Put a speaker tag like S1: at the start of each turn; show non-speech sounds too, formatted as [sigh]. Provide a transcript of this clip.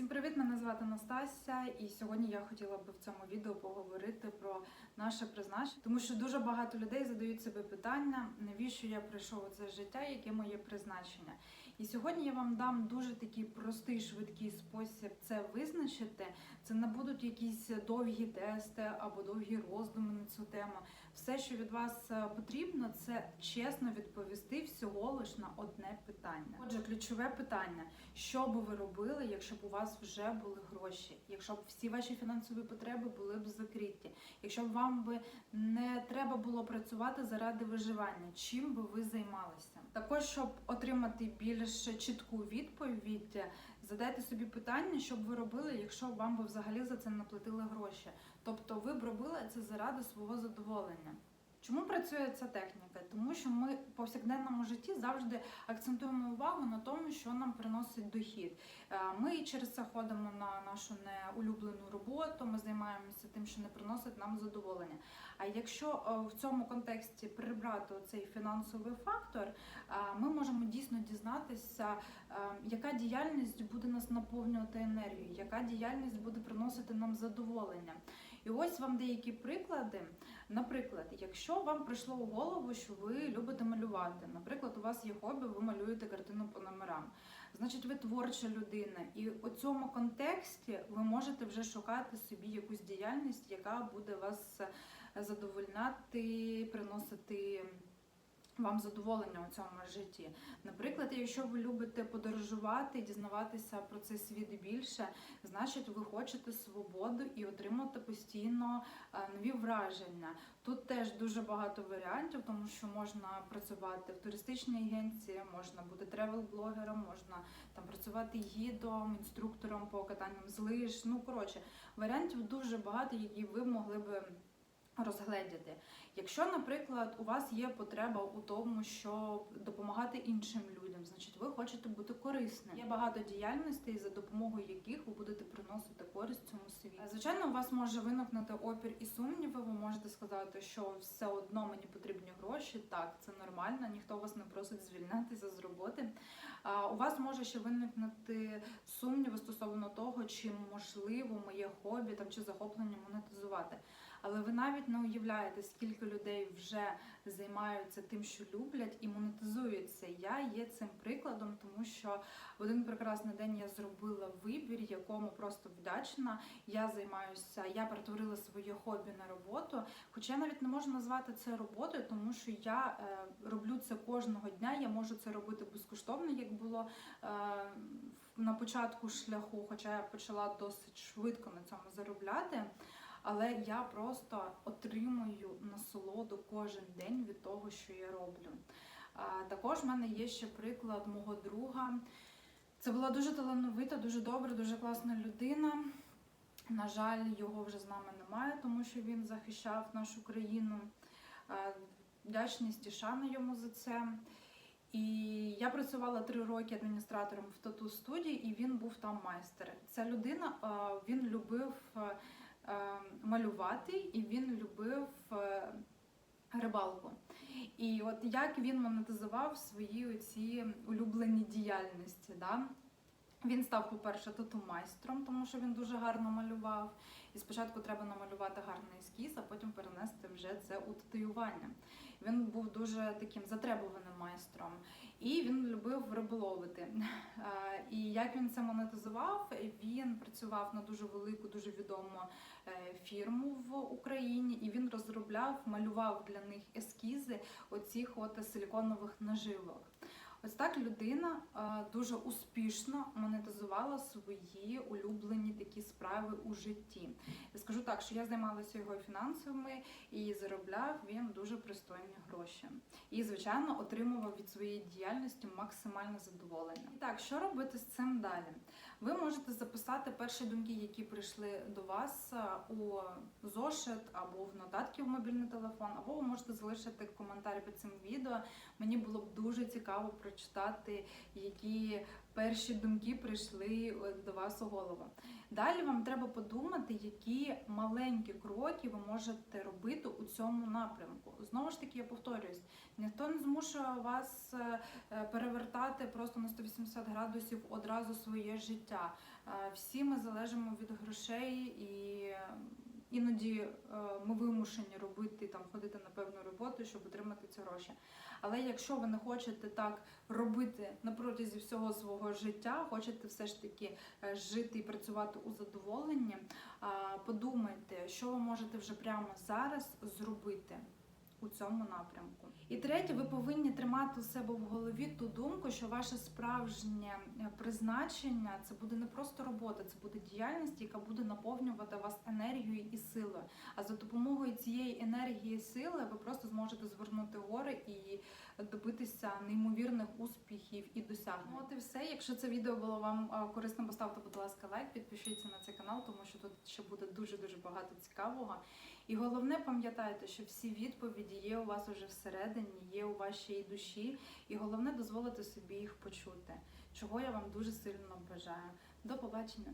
S1: Всім привіт! Мене звати Настася, і сьогодні я хотіла би в цьому відео поговорити про наше призначення, тому що дуже багато людей задають себе питання, навіщо я прийшов у це життя, яке моє призначення. І сьогодні я вам дам дуже такий простий, швидкий спосіб це визначити. Це не будуть якісь довгі тести або довгі роздуми на цю тему. Все, що від вас е, потрібно, це чесно відповісти всього лиш на одне питання. Отже, ключове питання: що би ви робили, якщо б у вас вже були гроші, якщо б всі ваші фінансові потреби були б закриті, якщо б вам би не треба було працювати заради виживання, чим би ви займалися? Також, щоб отримати більш чітку відповідь, задайте собі питання, що б ви робили, якщо вам би взагалі за це не платили гроші. Тобто ви б робили це заради свого задоволення. Чому працює ця техніка? Тому що ми в повсякденному житті завжди акцентуємо увагу на тому, що нам приносить дохід. Е, Ми через це ходимо на нашу неулюблену роботу, ми займаємося тим, що не приносить нам задоволення. А якщо е, в цьому контексті прибрати цей фінансовий фактор, е, ми можемо дійсно дізнатися, яка діяльність буде нас наповнювати енергією, яка діяльність буде приносити нам задоволення. І ось вам деякі приклади. Наприклад, якщо вам прийшло у голову, що ви любите малювати, наприклад, у вас є хобі, ви малюєте картину по номерам, значить ви творча людина, і у цьому контексті ви можете вже шукати собі якусь діяльність, яка буде вас задовольняти, приносити. Вам задоволення у цьому житті. Наприклад, якщо ви любите подорожувати, дізнаватися про цей світ більше, значить ви хочете свободу і отримати постійно е, нові враження. Тут теж дуже багато варіантів, тому що можна працювати в туристичній агенції, можна бути тревел-блогером, можна там працювати гідом, інструктором по катанням з лиж. Ну коротше, варіантів дуже багато, які ви могли би розгледіти. Якщо, наприклад, у вас є потреба у тому, щоб допомагати іншим людям, значить ви хочете бути корисним. Є багато діяльностей, за допомогою яких ви будете приносити користь цьому світу. Звичайно, у вас може виникнути опір і сумніви. Ви можете сказати, що все одно мені потрібні гроші. Так, це нормально, ніхто вас не просить звільнятися з роботи. У вас може ще виникнути сумніви стосовно того, чи можливо моє хобі там чи захоплення монетизувати. Але ви навіть не уявляєте, скільки людей вже займаються тим, що люблять, і монетизуються. Я є цим прикладом, тому що в один прекрасний день я зробила вибір, якому просто вдячна. Я займаюся, я перетворила своє хобі на роботу. Хоча я навіть не можу назвати це роботою, тому що я е, роблю це кожного дня. Я можу це робити безкоштовно, як було е, на початку шляху, хоча я почала досить швидко на цьому заробляти. Але я просто отримую насолоду кожен день від того, що я роблю. Також в мене є ще приклад мого друга. Це була дуже талановита, дуже добра, дуже класна людина. На жаль, його вже з нами немає, тому що він захищав нашу країну. Вдячність і шана йому за це. І я працювала три роки адміністратором в тату студії, і він був там майстер. Ця людина він любив малювати, і він любив е, рибалку. І от як він монетизував свої ці улюблені діяльності. Да? Він став, по-перше, тату-майстром, тому що він дуже гарно малював. І спочатку треба намалювати гарний ескіз, а потім перенести вже це у татуювання. Він був дуже таким затребуваним майстром, і він любив риболовити. Е, [laughs] І як він це монетизував, він працював на дуже велику, дуже відому е, фірму в Україні, і він розробляв, малював для них ескізи оцих от силіконових наживок. Ось так людина е, дуже успішно монетизувала свої улюблені такі справи у житті. Я скажу так, що я займалася його фінансами і заробляв він дуже пристойні гроші. І, звичайно, отримував від своєї діяльності максимальне задоволення. І так, що робити з цим далі? Ви можете записати перші думки, які прийшли до вас е, у зошит або в нотатки в мобільний телефон, або ви можете залишити коментар під цим відео. Мені було б дуже цікаво прочитати, які перші думки прийшли до вас у голову. Далі вам треба подумати, які маленькі кроки ви можете робити у цьому напрямку. Знову ж таки, я повторюсь, ніхто не змушує вас е, перевертати просто на 180 градусів одразу своє життя. Е, Всі ми залежимо від грошей, і е, іноді е, ми вимушені робити там, ходити на певну роботу, щоб отримати ці гроші. Але якщо ви не хочете так робити на протязі всього свого життя, хочете все ж таки е, жити і працювати у задоволенні, подумайте, що ви можете вже прямо зараз зробити у цьому напрямку. І третє, ви повинні тримати у себе в голові ту думку, що ваше справжнє е, призначення це буде не просто робота, це буде діяльність, яка буде наповнювати вас енергією і силою. А за допомогою цієї енергії і сили ви просто зможете звернути гори і добитися неймовірних успіхів і досягнень. От і все. Якщо це відео було вам е, корисним, поставте, будь ласка, лайк, підпишіться на цей канал, тому що тут ще буде дуже дуже багато цікавого. І головне, пам'ятайте, що всі відповіді є у вас уже всередині, є у вашій душі, і головне дозволити собі їх почути, чого я вам дуже сильно бажаю. До побачення!